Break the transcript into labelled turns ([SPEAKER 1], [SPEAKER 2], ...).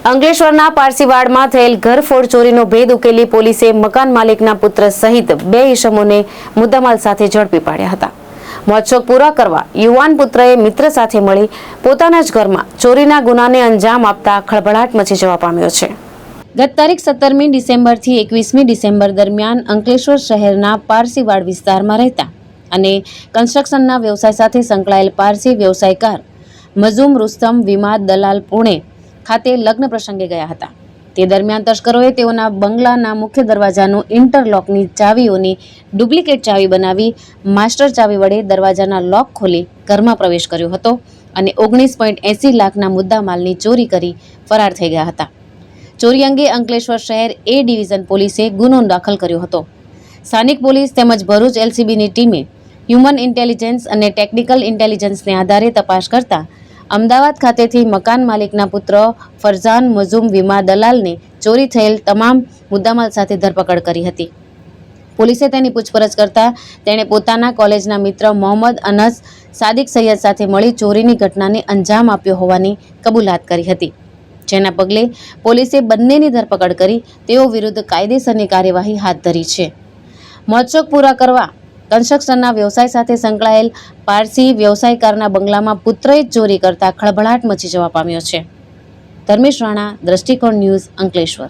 [SPEAKER 1] અંકલેશ્વરના પારસીવાડમાં થયેલ ઘરફોડ ચોરીનો ભેદ ઉકેલી પોલીસે મકાન માલિકના પુત્ર સહિત બે ઈસમોને મુદ્દામાલ સાથે ઝડપી પાડ્યા હતા. મોજશોખ પૂરા કરવા યુવાન પુત્રએ મિત્ર સાથે મળી પોતાના જ ઘરમાં ચોરીના ગુનાને અંજામ આપતા ખળભળાટ મચી જવા પામ્યો છે. ગત તારીખ સત્તરમી ડિસેમ્બરથી એકવીસમી ડિસેમ્બર દરમિયાન અંકલેશ્વર શહેરના પારસીવાડ વિસ્તારમાં રહેતા અને કન્સ્ટ્રક્શનના વ્યવસાય સાથે સંકળાયેલ પારસી વ્યવસાયકાર મઝુમ રુસ્તમ વિમાદ દલાલ પુણે ખાતે લગ્ન પ્રસંગે ગયા હતા. તે દરમિયાન તસ્કરોએ તેઓના બંગલાના મુખ્ય દરવાજાનું ઇન્ટરલોકની ચાવીઓની ડુપ્લિકેટ ચાવી બનાવી માસ્ટર ચાવી વડે દરવાજાના લોક ખોલી ઘરમાં પ્રવેશ કર્યો હતો અને ઓગણીસ પોઈન્ટ એંસી લાખના મુદ્દામાલની ચોરી કરી ફરાર થઈ ગયા હતા. ચોરી અંગે અંકલેશ્વર શહેર એ ડિવિઝન પોલીસે ગુનો દાખલ કર્યો હતો. સ્થાનિક પોલીસ તેમજ ભરૂચ એલસીબીની ટીમે હ્યુમન ઇન્ટેલિજન્સ અને ટેકનિકલ ઇન્ટેલિજન્સને આધારે તપાસ કરતા અમદાવાદ ખાતેથી મકાન માલિકના પુત્ર ફરઝાન મઝુમ વીમા દલાલને ચોરી થયેલ તમામ મુદ્દામાલ સાથે ધરપકડ કરી હતી. પોલીસે તેની પૂછપરછ કરતાં તેણે પોતાના કોલેજના મિત્ર મોહમ્મદ અનસ સાદિક સૈયદ સાથે મળી ચોરીની ઘટનાને અંજામ આપ્યો હોવાની કબૂલાત કરી હતી. જેના પગલે પોલીસે બંનેની ધરપકડ કરી તેઓ વિરુદ્ધ કાયદેસરની કાર્યવાહી હાથ ધરી છે. મોજશોખ પૂરા કરવા કન્સ્ટ્રક્શનના વ્યવસાય સાથે સંકળાયેલ પારસી વ્યવસાયકારના બંગલામાં પુત્રએ જ ચોરી કરતા ખળભળાટ મચી જવા પામ્યો છે. ધર્મેશ રાણા, દ્રષ્ટિકોણ ન્યૂઝ અંકલેશ્વર.